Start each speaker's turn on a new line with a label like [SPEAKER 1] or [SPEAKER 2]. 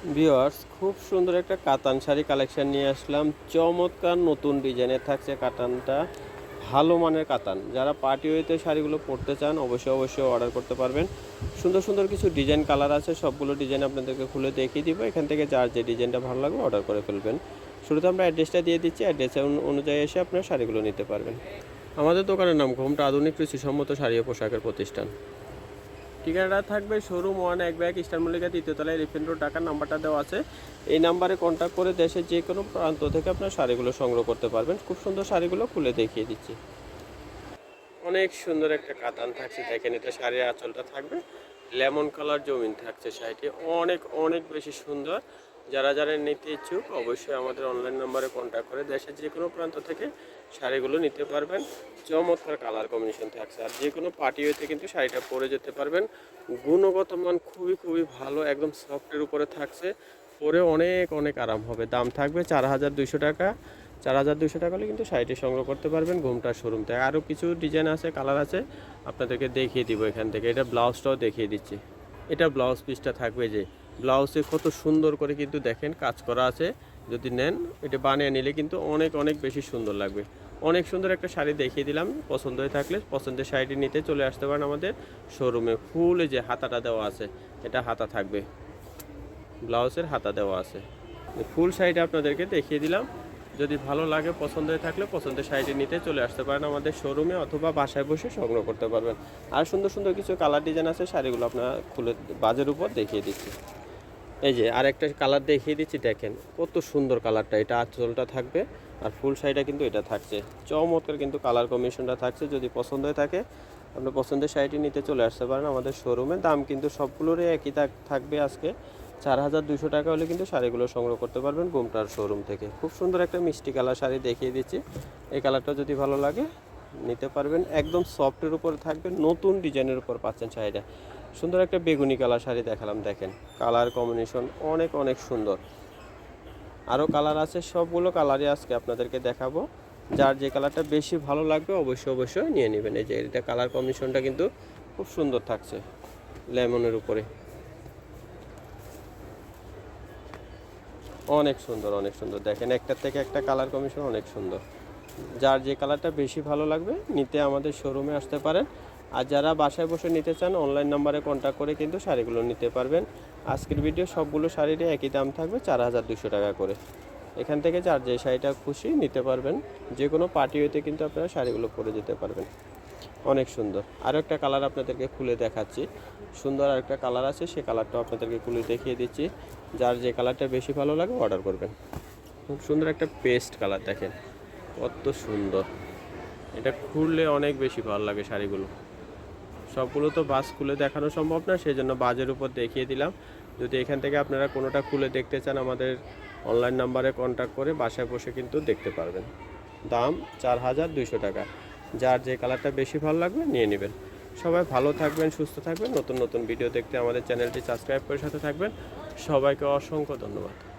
[SPEAKER 1] Viewers খুব সুন্দর একটা কাতান শাড়ি কালেকশন নিয়ে আসলাম। চমৎকার নতুন ডিজাইনের থাকছে কাতানটা। ভালো মানের কাতান। যারা পার্টি ওয়েতে শাড়িগুলো পরতে চান, অবশ্যই অবশ্যই অর্ডার করতে পারবেন। সুন্দর সুন্দর কিছু ডিজাইন কালার আছে, সবগুলো ডিজাইন আপনাদেরকে খুলে দেখিয়ে দিব। এখান থেকে যার যে ডিজাইনটা ভালো লাগবে অর্ডার করে ফেলবেন। শুরুতে আমরা অ্যাড্রেসটা দিয়ে দিচ্ছি। অ্যাড্রেস অনুযায়ী এসে আপনার শাড়িগুলো নিতে পারবেন। আমাদের দোকানের নাম ঘোমটা আধুনিক কৃষিসম্মত শাড়ি ও পোশাকের প্রতিষ্ঠান। ঠিকানাটা থাকবে শোরুম ওয়ান এক ব্যাগ ইস্টার মল্লিকা তৃতীয়তলায় তলায় রিফেন রোড টাকার নাম্বারটা দেওয়া আছে। এই নাম্বারে কন্ট্যাক্ট করে দেশের যে কোনো প্রান্ত থেকে আপনার শাড়িগুলো সংগ্রহ করতে পারবেন। খুব সুন্দর শাড়িগুলো খুলে দেখিয়ে দিচ্ছি। অনেক সুন্দর একটা কাতান থাকছে। দেখেন, এটা শাড়ির আঁচলটা থাকবে। লেমন কালার জমিন থাকছে শাড়িটি। অনেক অনেক বেশি সুন্দর। যারা যারা নিতে ইচ্ছুক, অবশ্যই আমাদের অনলাইন নাম্বারে কন্ট্যাক্ট করে দেশের যে কোনো প্রান্ত থেকে শাড়িগুলো নিতে পারবেন। চমৎকার কালার কম্বিনেশন থাকছে। আর যে কোনো পার্টি হইতে কিন্তু শাড়িটা পরে যেতে পারবেন। গুণগত মান খুবই খুবই ভালো, একদম সফটের উপরে থাকছে। পরে অনেক অনেক আরাম হবে। দাম থাকবে চার হাজার দুশো টাকা। চার হাজার দুশো টাকা হলে কিন্তু শাড়িটি সংগ্রহ করতে পারবেন ঘুমটার শোরুম থেকে আরও কিছু ডিজাইন আছে কালার আছে, আপনাদেরকে দেখিয়ে দিব এখান থেকে। এটা ব্লাউজটাও দেখিয়ে দিচ্ছি। এটা ব্লাউজ পিসটা থাকবে যে ব্লাউজে কত সুন্দর করে কিন্তু দেখেন কাজ করা আছে। যদি নেন, এটা বানিয়ে নিলে কিন্তু অনেক অনেক বেশি সুন্দর লাগবে। অনেক সুন্দর একটা শাড়ি দেখিয়ে দিলাম, পছন্দ হয়ে থাকলে পছন্দের শাড়িটি নিতে চলে আসতে পারেন আমাদের শোরুমে ফুলে যে হাতাটা দেওয়া আছে, এটা হাতা থাকবে। ব্লাউজের হাতা দেওয়া আছে। ফুল শাড়িটা আপনাদেরকে দেখিয়ে দিলাম। যদি ভালো লাগে, পছন্দ হয়ে থাকলে পছন্দের শাড়িটি নিতে চলে আসতে পারেন আমাদের শোরুমে অথবা বাসায় বসে সংগ্রহ করতে পারবেন। আর সুন্দর সুন্দর কিছু কালার ডিজাইন আছে, শাড়িগুলো আপনারা খুলে বাজের উপর দেখিয়ে দিচ্ছি। এই যে আরেকটা কালার দেখিয়ে দিচ্ছি, দেখেন কত সুন্দর কালারটা এটা আঁচলটা থাকবে আর ফুল শাড়িটা কিন্তু এটা থাকছে। চমৎকার কিন্তু কালার কম্বিনেশনটা থাকছে, যদি পছন্দ হয়ে থাকে, আপনার পছন্দের শাড়িটি নিতে চলে আসতে পারেন আমাদের শোরুমে দাম কিন্তু সবগুলোরই একই থাক- থাকবে আজকে। চার হাজার দুশো টাকা হলে কিন্তু শাড়িগুলো সংগ্রহ করতে পারবেন গুমটার শোরুম থেকে। খুব সুন্দর একটা মিষ্টি কালার শাড়ি দেখিয়ে দিচ্ছি। এই কালারটা যদি ভালো লাগে, নিতে পারবেন। একদম সফটের উপর থাকবে, নতুন ডিজাইনের উপর পাচ্ছেন শাড়িটা। সুন্দর একটা বেগুনি কালার শাড়ি দেখালাম, দেখেন। কালার কম্বিনেশন অনেক অনেক সুন্দর। আরও কালার আছে, সবগুলো কালারই আজকে আপনাদেরকে দেখাবো। যার যে কালারটা বেশি ভালো লাগবে, অবশ্যই অবশ্যই নিয়ে নেবেন। এই যে, এটা কালার কম্বিনেশনটা কিন্তু খুব সুন্দর থাকছে লেমনের উপরে। অনেক সুন্দর অনেক সুন্দর। দেখেন, একটার থেকে একটা কালার কম্বিনেশন অনেক সুন্দর। যার যে কালারটা বেশি ভালো লাগবে, নিতে আমাদের শোরুমে আসতে পারেন। আর যারা বাসায় বসে নিতে চান অনলাইন নাম্বারে কন্ট্যাক্ট করে কিন্তু শাড়িগুলো নিতে পারবেন। আজকের ভিডিও সবগুলো শাড়িরই একই দাম থাকবে, চার হাজার দুশো টাকা করে। এখান থেকে যার যে শাড়িটা খুশি নিতে পারবেন। যে কোনো পার্টি হইতে কিন্তু আপনারা শাড়িগুলো পরে যেতে পারবেন। অনেক সুন্দর। আরও একটা কালার আপনাদেরকে খুলে দেখাচ্ছি। সুন্দর আরেকটা কালার আছে, সে কালারটাও আপনাদেরকে খুলে দেখিয়ে দিচ্ছি। যার যে কালারটা বেশি ভালো লাগে অর্ডার করবেন। খুব সুন্দর একটা পেস্ট কালার দেখেন। কত সুন্দর। এটা খুললে অনেক বেশি ভালো লাগে শাড়িগুলো। সবগুলো তো বাস খুলে দেখানো সম্ভব না সেই জন্য বাজের উপর দেখিয়ে দিলাম। যদি এখান থেকে আপনারা কোনোটা খুলে দেখতে চান, আমাদের অনলাইন নাম্বারে কন্ট্যাক্ট করে বাসায় বসে কিন্তু দেখতে পারবেন। দাম চার হাজার দুইশো টাকা। যার যে কালারটা বেশি ভালো লাগবে নিয়ে নেবেন। সবাই ভালো থাকবেন, সুস্থ থাকবেন। নতুন নতুন ভিডিও দেখতে আমাদের চ্যানেলটি সাবস্ক্রাইব করে সাথে থাকবেন। সবাইকে অসংখ্য ধন্যবাদ।